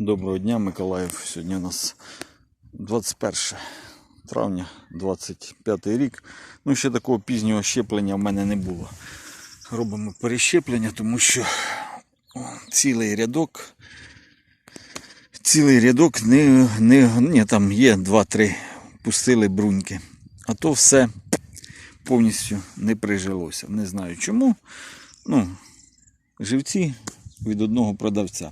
Доброго дня, Миколаїв. Сьогодні у нас 21 травня, 25 рік. Ну, ще такого пізнього щеплення в мене не було. Робимо перещеплення, тому що цілий рядок. Цілий рядок не, не, ні, там є 2-3 пустили бруньки. А то все повністю не прижилося. Не знаю чому. Ну, живці від одного продавця.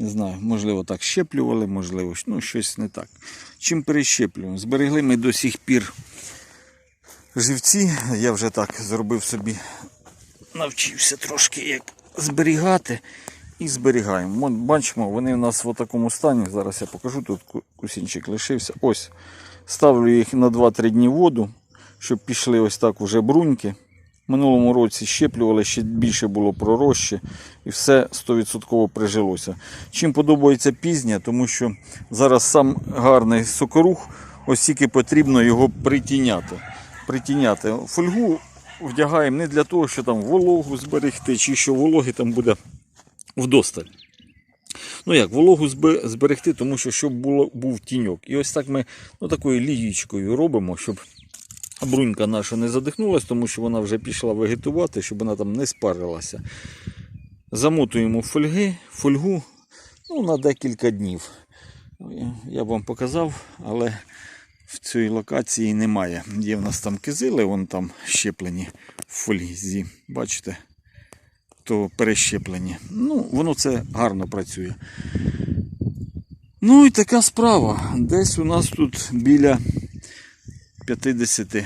Не знаю, можливо, так щеплювали, можливо, ну, щось не так. Чим перещеплюємо? Зберегли ми до сих пір живці. Я вже так зробив собі, навчився трошки як зберігати і зберігаємо. Бачимо, вони у нас в такому стані. Зараз я покажу, тут кусінчик лишився. Ось. Ставлю їх на 2-3 дні воду, щоб пішли ось так уже бруньки. Минулому році щеплювали, ще більше було пророжче і все 100% прижилося. Чим подобається пізня, тому що зараз сам гарний сокорух, ось тільки потрібно його притіняти. притіняти. Фольгу вдягаємо не для того, що там вологу зберегти, чи що вологи там буде вдосталь. Ну як, вологу зберегти, тому що щоб було, був тіньок. І ось так ми ну, такою лієчкою робимо, щоб брунька наша не задихнулась, тому що вона вже пішла вегетувати, щоб вона там не спарилася. Замотуємо фольги, фольгу ну, на декілька днів. Я б вам показав, але в цій локації немає. Є в нас там кизили, вон там щеплені в фользі. Бачите? То перещеплені. Ну, воно це гарно працює. Ну і така справа. Десь у нас тут біля 50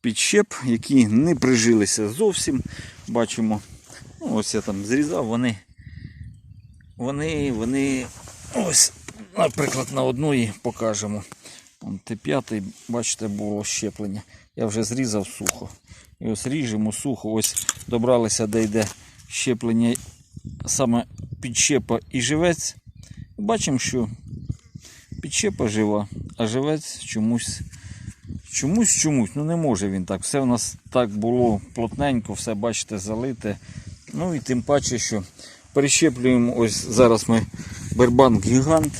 підщеп, які не прижилися зовсім. Бачимо, ну, ось я там зрізав, вони, вони, вони, ось, наприклад, на одної покажемо. Вон Т5, бачите, було щеплення. Я вже зрізав сухо. І ось ріжемо сухо, ось добралися, де йде щеплення саме підщепа і живець. Бачимо, що підщепа жива, а живець чомусь чомусь чомусь. Ну не може він так. Все у нас так було плотненько, все бачите, залите. Ну і тим паче, що перещеплюємо, ось зараз ми бербанк гігант,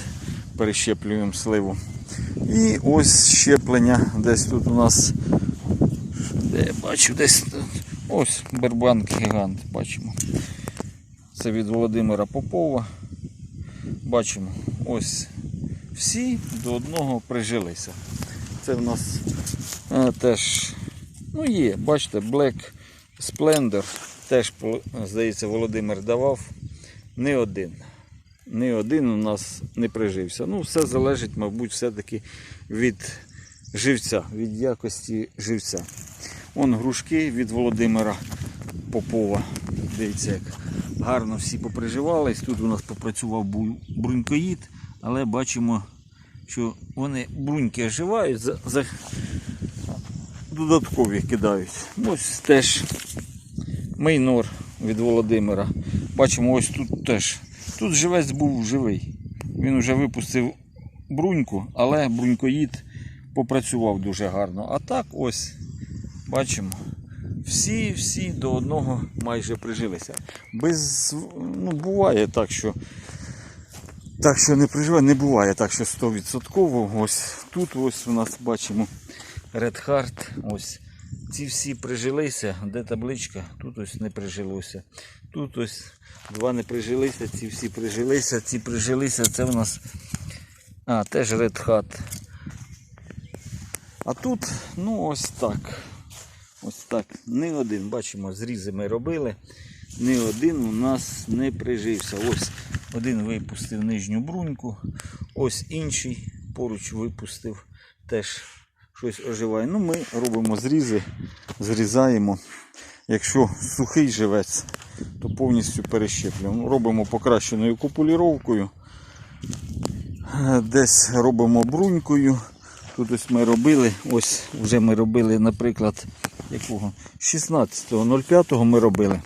перещеплюємо сливу. І ось щеплення десь тут у нас. Де я бачу, десь тут. ось бербанк гігант, бачимо. Це від Володимира Попова. Бачимо, ось всі до одного прижилися. Це в нас е, теж, ну є, бачите, Black Splendor, теж, здається, Володимир давав. Не один. Не один у нас не прижився. Ну, все залежить, мабуть, все-таки від живця, від якості живця. Вон грушки від Володимира Попова. Дивіться, як гарно всі поприживались. Тут у нас попрацював брунькоїд, але бачимо, що вони бруньки оживають, за, за... додаткові кидають. Ось теж мейнор від Володимира. Бачимо, ось тут теж. Тут живець був живий. Він вже випустив бруньку, але брунькоїд попрацював дуже гарно. А так ось бачимо. Всі, всі до одного майже прижилися. Без, ну, буває так, що так що не приживає, не буває так, що 100%. Ось тут ось у нас бачимо Red Heart. Ось ці всі прижилися. Де табличка? Тут ось не прижилося. Тут ось два не прижилися, ці всі прижилися, ці прижилися. Це у нас а, теж Red Hat. А тут, ну ось так. Ось так. Не один, бачимо, зрізи ми робили. Ні один у нас не прижився. Ось один випустив нижню бруньку, ось інший поруч випустив, теж щось оживає. Ну, ми робимо зрізи, зрізаємо. Якщо сухий живець, то повністю перещеплюємо. Робимо покращеною купуліровкою. Десь робимо брунькою. Тут ось ми робили, ось вже ми робили, наприклад, якого 16.05 ми робили.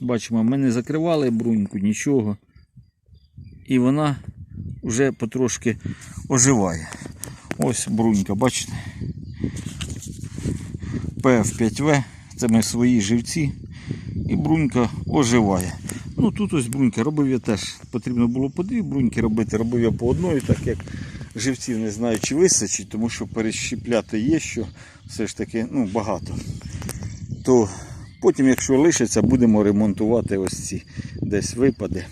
Бачимо, ми не закривали бруньку, нічого. І вона вже потрошки оживає. Ось брунька, бачите? PF5V, це ми свої живці. І брунька оживає. Ну тут ось бруньки робив я теж. Потрібно було по дві бруньки робити, робив я по одної, так як живців не знаю, чи висачить, тому що перещіпляти є що все ж таки ну, багато. То потім, якщо лишиться, будемо ремонтувати ось ці десь випади.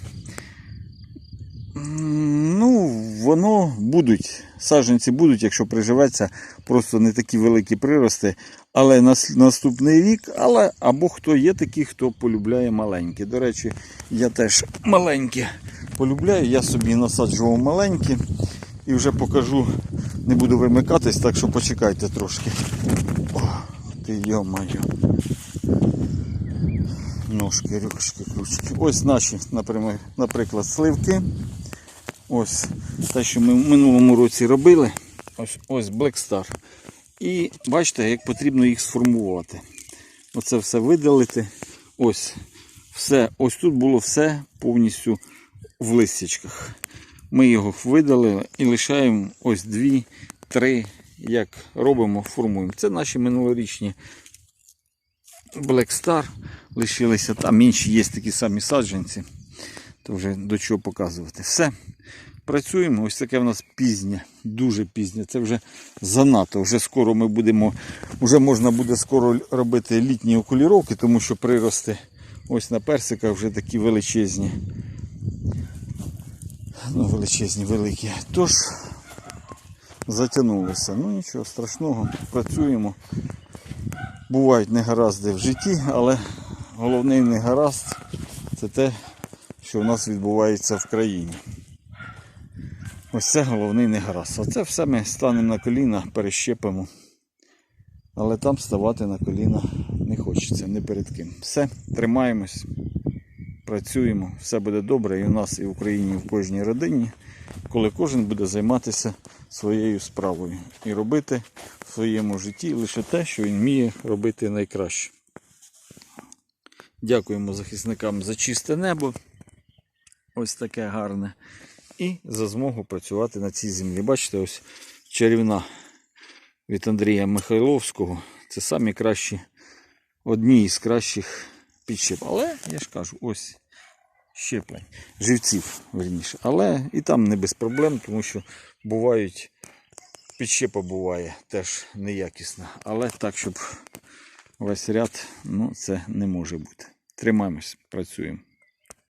М, Ну, воно будуть, саджанці будуть, якщо приживеться, просто не такі великі прирости. Але нас- наступний рік, але або хто є такий, хто полюбляє маленькі. До речі, я теж маленькі полюбляю. Я собі насаджував маленькі і вже покажу, не буду вимикатись, так що почекайте трошки. О, ти йо-моє. Ножки, рюкшки, ключки. Ось наші, наприклад, сливки. Ось те, що ми в минулому році робили. Ось, ось Black Star. І бачите, як потрібно їх сформувати. Оце все видалити. Ось все. Ось тут було все повністю в листячках. Ми його видалили і лишаємо ось дві, три, як робимо, формуємо. Це наші минулорічні Black Star. Лишилися там інші є такі самі саджанці. То вже до чого показувати. Все. Працюємо. Ось таке в нас пізнє, дуже пізнє. Це вже занадто. Вже скоро ми будемо, вже можна буде скоро робити літні окуліровки, тому що прирости ось на персиках вже такі величезні. Ну, величезні, великі. Тож затягнулося. Ну нічого страшного, працюємо. Бувають негаразди в житті, але головний негаразд це те, що в нас відбувається в країні. Ось це головний негаразд. А це все ми станемо на коліна, перещепимо. Але там ставати на коліна не хочеться, не перед ким. Все, тримаємось, працюємо, все буде добре і у нас, і в Україні, і в кожній родині, коли кожен буде займатися своєю справою і робити в своєму житті лише те, що він вміє робити найкраще. Дякуємо захисникам за чисте небо. Ось таке гарне. І за змогу працювати на цій землі. Бачите, ось чарівна від Андрія Михайловського. Це самі кращі, одні із кращих підщеп. Але я ж кажу, ось щеплень, живців, верніше. Але і там не без проблем, тому що бувають, підщепа буває теж неякісна. Але так, щоб весь ряд, ну це не може бути. Тримаємось, працюємо.